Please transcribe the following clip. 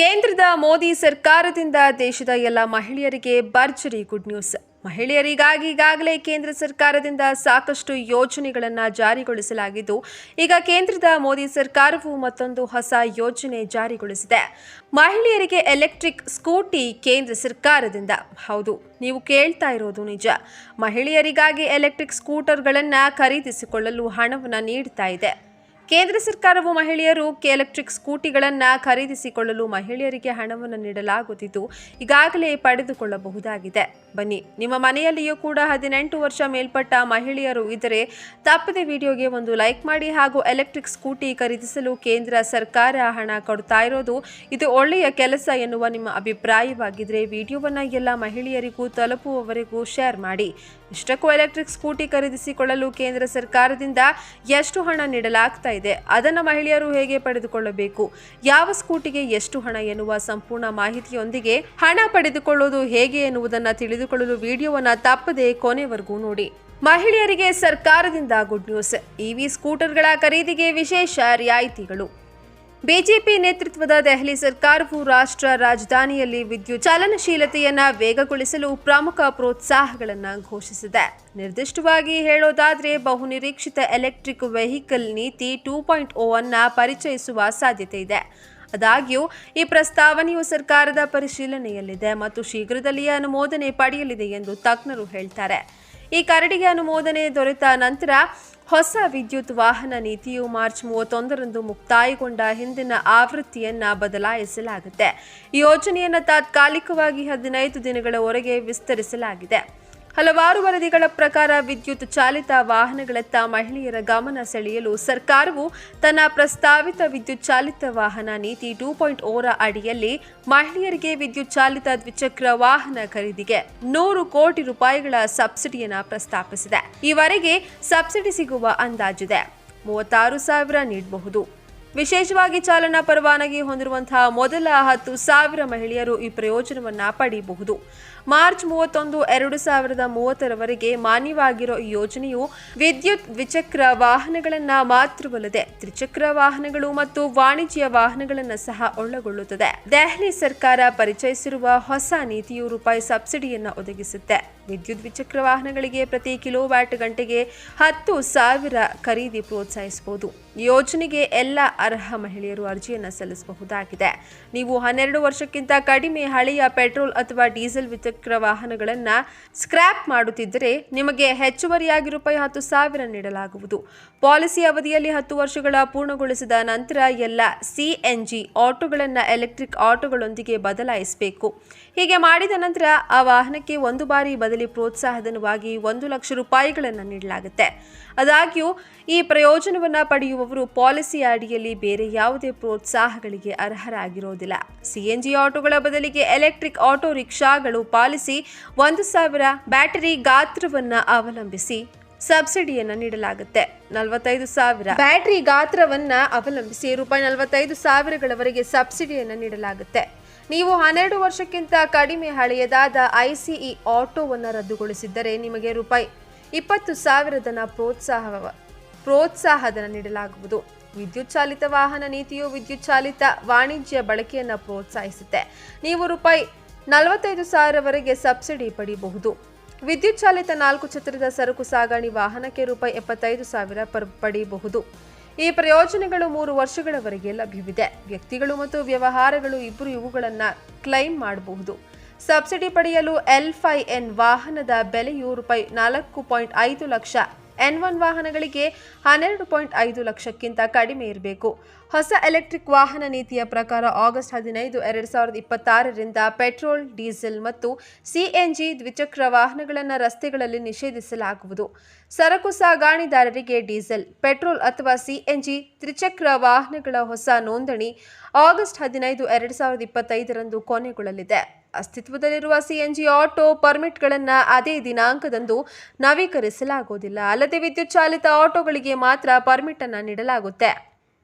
ಕೇಂದ್ರದ ಮೋದಿ ಸರ್ಕಾರದಿಂದ ದೇಶದ ಎಲ್ಲ ಮಹಿಳೆಯರಿಗೆ ಭರ್ಜರಿ ಗುಡ್ ನ್ಯೂಸ್. ಮಹಿಳೆಯರಿಗಾಗಿ ಈಗಾಗಲೇ ಕೇಂದ್ರ ಸರ್ಕಾರದಿಂದ ಸಾಕಷ್ಟು ಯೋಜನೆಗಳನ್ನು ಜಾರಿಗೊಳಿಸಲಾಗಿದ್ದು, ಈಗ ಕೇಂದ್ರದ ಮೋದಿ ಸರ್ಕಾರವು ಮತ್ತೊಂದು ಹೊಸ ಯೋಜನೆ ಜಾರಿಗೊಳಿಸಿದೆ. ಮಹಿಳೆಯರಿಗೆ ಎಲೆಕ್ಟ್ರಿಕ್ ಸ್ಕೂಟಿ ಕೇಂದ್ರ ಸರ್ಕಾರದಿಂದ. ಹೌದು, ನೀವು ಕೇಳ್ತಾ ಇರೋದು ನಿಜ. ಮಹಿಳೆಯರಿಗಾಗಿ ಎಲೆಕ್ಟ್ರಿಕ್ ಸ್ಕೂಟರ್ಗಳನ್ನು ಖರೀದಿಸಿಕೊಳ್ಳಲು ಹಣವನ್ನು ನೀಡ್ತಾ ಇದೆ. ಕೇಂದ್ರ ಸರ್ಕಾರವು ಮಹಿಳೆಯರು ಕೆ ಎಲೆಕ್ಟ್ರಿಕ್ ಸ್ಕೂಟಿಗಳನ್ನು ಖರೀದಿಸಿಕೊಳ್ಳಲು ಮಹಿಳೆಯರಿಗೆ ಹಣವನ್ನು ನೀಡಲಾಗುತ್ತಿದ್ದು ಈಗಾಗಲೇ ಪಡೆದುಕೊಳ್ಳಬಹುದಾಗಿದೆ. ಬನ್ನಿ. ನಿಮ್ಮ ಮನೆಯಲ್ಲಿಯೂ ಕೂಡ ಹದಿನೆಂಟು ವರ್ಷ ಮೇಲ್ಪಟ್ಟ ಮಹಿಳೆಯರು ಇದ್ದರೆ ತಪ್ಪದೆ ವಿಡಿಯೋಗೆ ಒಂದು ಲೈಕ್ ಮಾಡಿ ಹಾಗೂ ಎಲೆಕ್ಟ್ರಿಕ್ ಸ್ಕೂಟಿ ಖರೀದಿಸಲು ಕೇಂದ್ರ ಸರ್ಕಾರ ಹಣ ಕೊಡ್ತಾ ಇರೋದು ಇದು ಒಳ್ಳೆಯ ಕೆಲಸ ಎನ್ನುವ ನಿಮ್ಮ ಅಭಿಪ್ರಾಯವಾಗಿದ್ದರೆ ವಿಡಿಯೋವನ್ನು ಎಲ್ಲ ಮಹಿಳೆಯರಿಗೂ ತಲುಪುವವರೆಗೂ ಶೇರ್ ಮಾಡಿ. ಇಷ್ಟಕ್ಕೂ ಎಲೆಕ್ಟ್ರಿಕ್ ಸ್ಕೂಟಿ ಖರೀದಿಸಿಕೊಳ್ಳಲು ಕೇಂದ್ರ ಸರ್ಕಾರದಿಂದ ಎಷ್ಟು ಹಣ ನೀಡಲಾಗ್ತಾ ಇದೆ, ಅದನ್ನು ಮಹಿಳೆಯರು ಹೇಗೆ ಪಡೆದುಕೊಳ್ಳಬೇಕು, ಯಾವ ಸ್ಕೂಟಿಗೆ ಎಷ್ಟು ಹಣ ಎನ್ನುವ ಸಂಪೂರ್ಣ ಮಾಹಿತಿಯೊಂದಿಗೆ ಹಣ ಪಡೆದುಕೊಳ್ಳುವುದು ಹೇಗೆ ಎನ್ನುವುದನ್ನು ತಿಳಿದುಕೊಳ್ಳಲು ವಿಡಿಯೋವನ್ನು ತಪ್ಪದೆ ಕೊನೆವರೆಗೂ ನೋಡಿ. ಮಹಿಳೆಯರಿಗೆ ಸರ್ಕಾರದಿಂದ ಗುಡ್ ನ್ಯೂಸ್ ಇವಿ ಸ್ಕೂಟರ್ಗಳ ಖರೀದಿಗೆ ವಿಶೇಷ ರಿಯಾಯಿತಿಗಳು. ಬಿಜೆಪಿ ನೇತೃತ್ವದ ದೆಹಲಿ ಸರ್ಕಾರವು ರಾಷ್ಟ್ರ ರಾಜಧಾನಿಯಲ್ಲಿ ವಿದ್ಯುತ್ ಚಲನಶೀಲತೆಯನ್ನು ವೇಗಗೊಳಿಸಲು ಪ್ರಮುಖ ಪ್ರೋತ್ಸಾಹಗಳನ್ನು ಘೋಷಿಸಿದೆ. ನಿರ್ದಿಷ್ಟವಾಗಿ ಹೇಳೋದಾದರೆ ಬಹುನಿರೀಕ್ಷಿತ ಎಲೆಕ್ಟ್ರಿಕ್ ವೆಹಿಕಲ್ ನೀತಿ ಟೂ ಪಾಯಿಂಟ್ ಓ ಅನ್ನ ಪರಿಚಯಿಸುವ ಸಾಧ್ಯತೆ ಇದೆ. ಆದಾಗ್ಯೂ, ಈ ಪ್ರಸ್ತಾವನೆಯು ಸರ್ಕಾರದ ಪರಿಶೀಲನೆಯಲ್ಲಿದೆ ಮತ್ತು ಶೀಘ್ರದಲ್ಲಿಯೇ ಅನುಮೋದನೆ ಪಡೆಯಲಿದೆ ಎಂದು ತಜ್ಞರು ಹೇಳ್ತಾರೆ. ಈ ಕರಡಿಗೆ ಅನುಮೋದನೆ ದೊರೆತ ನಂತರ ಹೊಸ ವಿದ್ಯುತ್ ವಾಹನ ನೀತಿಯು ಮಾರ್ಚ್ ಮೂವತ್ತೊಂದರಂದು ಮುಕ್ತಾಯಗೊಂಡ ಹಿಂದಿನ ಆವೃತ್ತಿಯನ್ನ ಬದಲಾಯಿಸಲಾಗುತ್ತೆ. ಯೋಜನೆಯನ್ನು ತಾತ್ಕಾಲಿಕವಾಗಿ ಹದಿನೈದು ದಿನಗಳವರೆಗೆ ವಿಸ್ತರಿಸಲಾಗಿದೆ. ಹಲವಾರು ವರದಿಗಳ ಪ್ರಕಾರ ವಿದ್ಯುತ್ ಚಾಲಿತ ವಾಹನಗಳತ್ತ ಮಹಿಳೆಯರ ಗಮನ ಸೆಳೆಯಲು ಸರ್ಕಾರವು ತನ್ನ ಪ್ರಸ್ತಾವಿತ ವಿದ್ಯುತ್ ಚಾಲಿತ ವಾಹನ ನೀತಿ ಟೂ ಪಾಯಿಂಟ್ ಓರ ಅಡಿಯಲ್ಲಿ ಮಹಿಳೆಯರಿಗೆ ವಿದ್ಯುತ್ ಚಾಲಿತ ದ್ವಿಚಕ್ರ ವಾಹನ ಖರೀದಿಗೆ ನೂರು ಕೋಟಿ ರೂಪಾಯಿಗಳ ಸಬ್ಸಿಡಿಯನ್ನು ಪ್ರಸ್ತಾಪಿಸಿದೆ. ಈವರೆಗೆ ಸಬ್ಸಿಡಿ ಸಿಗುವ ಅಂದಾಜಿದೆ. ಮೂವತ್ತಾರು ಸಾವಿರ ನೀಡಬಹುದು. ವಿಶೇಷವಾಗಿ ಚಾಲನಾ ಪರವಾನಗಿ ಹೊಂದಿರುವಂತಹ ಮೊದಲ ಹತ್ತು ಸಾವಿರ ಮಹಿಳೆಯರು ಈ ಪ್ರಯೋಜನವನ್ನ ಪಡೆಯಬಹುದು ಮಾರ್ಚ್ ಮೂವತ್ತೊಂದು, ಎರಡು ಸಾವಿರದ ಮೂವತ್ತರವರೆಗೆ ಮಾನ್ಯವಾಗಿರೋ ಈ ಯೋಜನೆಯು ವಿದ್ಯುತ್ ದ್ವಿಚಕ್ರ ವಾಹನಗಳನ್ನ ಮಾತ್ರವಲ್ಲದೆ ತ್ರಿಚಕ್ರ ವಾಹನಗಳು ಮತ್ತು ವಾಣಿಜ್ಯ ವಾಹನಗಳನ್ನು ಸಹ ಒಳಗೊಳ್ಳುತ್ತದೆ. ದೆಹಲಿ ಸರ್ಕಾರ ಪರಿಚಯಿಸಿರುವ ಹೊಸ ನೀತಿಯು ರೂಪಾಯಿ ಸಬ್ಸಿಡಿಯನ್ನು ಒದಗಿಸುತ್ತೆ. ವಿದ್ಯುತ್ ದ್ವಿಚಕ್ರ ವಾಹನಗಳಿಗೆ ಪ್ರತಿ ಕಿಲೋ ವ್ಯಾಟ್ ಗಂಟೆಗೆ ಹತ್ತು ಸಾವಿರ ಖರೀದಿ ಪ್ರೋತ್ಸಾಹಿಸಬಹುದು. ಯೋಜನೆಗೆ ಎಲ್ಲ ಅರ್ಹ ಮಹಿಳೆಯರು ಅರ್ಜಿಯನ್ನು ಸಲ್ಲಿಸಬಹುದಾಗಿದೆ. ನೀವು ಹನ್ನೆರಡು ವರ್ಷಕ್ಕಿಂತ ಕಡಿಮೆ ಹಳೆಯ ಪೆಟ್ರೋಲ್ ಅಥವಾ ಡೀಸೆಲ್ ದ್ವಿಚಕ್ರ ವಾಹನಗಳನ್ನು ಸ್ಕ್ರ್ಯಾಪ್ ಮಾಡುತ್ತಿದ್ದರೆ ನಿಮಗೆ ಹೆಚ್ಚುವರಿಯಾಗಿ ರೂಪಾಯಿ ಹತ್ತು ಸಾವಿರ ನೀಡಲಾಗುವುದು. ಪಾಲಿಸಿ ಅವಧಿಯಲ್ಲಿ ಹತ್ತು ವರ್ಷಗಳ ಪೂರ್ಣಗೊಳಿಸಿದ ನಂತರ ಎಲ್ಲ ಸಿಎನ್ಜಿ ಆಟೋಗಳನ್ನು ಎಲೆಕ್ಟ್ರಿಕ್ ಆಟೋಗಳೊಂದಿಗೆ ಬದಲಾಯಿಸಬೇಕು. ಹೀಗೆ ಮಾಡಿದ ನಂತರ ಆ ವಾಹನಕ್ಕೆ ಒಂದು ಬಾರಿ ಬದಲಿ ಪ್ರೋತ್ಸಾಹಧನವಾಗಿ ಒಂದು ಲಕ್ಷ ರೂಪಾಯಿಗಳನ್ನು ನೀಡಲಾಗುತ್ತೆ. ಆದಾಗ್ಯೂ, ಈ ಪ್ರಯೋಜನವನ್ನು ಪಡೆಯುವವರು ಪಾಲಿಸಿ ಅಡಿಯಲ್ಲಿ ಬೇರೆ ಯಾವುದೇ ಪ್ರೋತ್ಸಾಹಗಳಿಗೆ ಅರ್ಹರಾಗಿರೋದಿಲ್ಲ. ಸಿಎನ್ಜಿ ಆಟೋಗಳ ಬದಲಿಗೆ ಎಲೆಕ್ಟ್ರಿಕ್ ಆಟೋ ರಿಕ್ಷಾಗಳು ಪಾಲಿಸಿ ಒಂದು ಸಾವಿರ ಬ್ಯಾಟರಿ ಗಾತ್ರವನ್ನು ಅವಲಂಬಿಸಿ ಸಬ್ಸಿಡಿಯನ್ನು ನೀಡಲಾಗುತ್ತೆ. ನಲವತ್ತೈದು ಸಾವಿರ ಬ್ಯಾಟರಿ ಗಾತ್ರವನ್ನ ಅವಲಂಬಿಸಿ ರೂಪಾಯಿ ನಲವತ್ತೈದು ಸಾವಿರಗಳವರೆಗೆ ಸಬ್ಸಿಡಿಯನ್ನು ನೀಡಲಾಗುತ್ತೆ. ನೀವು ಹನ್ನೆರಡು ವರ್ಷಕ್ಕಿಂತ ಕಡಿಮೆ ಹಳೆಯದಾದ ಐಸಿಇ ಆಟೋವನ್ನು ರದ್ದುಗೊಳಿಸಿದ್ದರೆ ನಿಮಗೆ ರೂಪಾಯಿ ಇಪ್ಪತ್ತು ಸಾವಿರದನ ಪ್ರೋತ್ಸಾಹ ಪ್ರೋತ್ಸಾಹಧನ ನೀಡಲಾಗುವುದು. ವಿದ್ಯುತ್ ಚಾಲಿತ ವಾಹನ ನೀತಿಯು ವಿದ್ಯುತ್ ಚಾಲಿತ ವಾಣಿಜ್ಯ ಬಳಕೆಯನ್ನು ಪ್ರೋತ್ಸಾಹಿಸುತ್ತೆ. ನೀವು ರೂಪಾಯಿ ನಲವತ್ತೈದು ಸಾವಿರವರೆಗೆ ಸಬ್ಸಿಡಿ ಪಡೆಯಬಹುದು ವಿದ್ಯುತ್ ಚಾಲಿತ ನಾಲ್ಕು ಚಕ್ರದ ಸರಕು ಸಾಗಣೆ ವಾಹನಕ್ಕೆ ರೂಪಾಯಿ ಎಪ್ಪತ್ತೈದು ಸಾವಿರ ಪಡೆಯಬಹುದು ಈ ಪ್ರಯೋಜನಗಳು ಮೂರು ವರ್ಷಗಳವರೆಗೆ ಲಭ್ಯವಿದೆ. ವ್ಯಕ್ತಿಗಳು ಮತ್ತು ವ್ಯವಹಾರಗಳು ಇಬ್ಬರು ಇವುಗಳನ್ನು ಕ್ಲೈಮ್ ಮಾಡಬಹುದು. ಸಬ್ಸಿಡಿ ಪಡೆಯಲು ಎಲ್ ಫೈ ಎನ್ ವಾಹನದ ಬೆಲೆಯು ರೂಪಾಯಿ ನಾಲ್ಕು ಪಾಯಿಂಟ್ ಐದು ಲಕ್ಷ ಎನ್ ಒನ್ ವಾಹನಗಳಿಗೆ ಹನ್ನೆರಡು ಪಾಯಿಂಟ್ ಐದು ಲಕ್ಷಕ್ಕಿಂತ ಕಡಿಮೆ ಇರಬೇಕು. ಹೊಸ ಎಲೆಕ್ಟ್ರಿಕ್ ವಾಹನ ನೀತಿಯ ಪ್ರಕಾರ ಆಗಸ್ಟ್ ಹದಿನೈದು, ಎರಡು ಸಾವಿರದ ಇಪ್ಪತ್ತಾರರಿಂದ ಪೆಟ್ರೋಲ್, ಡೀಸೆಲ್ ಮತ್ತು ಸಿಎನ್ಜಿ ದ್ವಿಚಕ್ರ ವಾಹನಗಳನ್ನು ರಸ್ತೆಗಳಲ್ಲಿ ನಿಷೇಧಿಸಲಾಗುವುದು. ಸರಕು ಸಾಗಾಣಿದಾರರಿಗೆ ಡೀಸೆಲ್, ಪೆಟ್ರೋಲ್ ಅಥವಾ ಸಿಎನ್ಜಿ ತ್ರಿಚಕ್ರ ವಾಹನಗಳ ಹೊಸ ನೋಂದಣಿ ಆಗಸ್ಟ್ ಹದಿನೈದು, ಎರಡು ಸಾವಿರದ ಇಪ್ಪತ್ತೈದರಂದು ಕೊನೆಗೊಳ್ಳಲಿದೆ. ಅಸ್ತಿತ್ವದಲ್ಲಿರುವ ಸಿಎನ್ಜಿ ಆಟೋ ಪರ್ಮಿಟ್ಗಳನ್ನು ಅದೇ ದಿನಾಂಕದಂದು ನವೀಕರಿಸಲಾಗುವುದಿಲ್ಲ. ಅಲ್ಲದೆ ವಿದ್ಯುತ್ ಚಾಲಿತ ಆಟೋಗಳಿಗೆ ಮಾತ್ರ ಪರ್ಮಿಟ್ ಅನ್ನು ನೀಡಲಾಗುತ್ತೆ.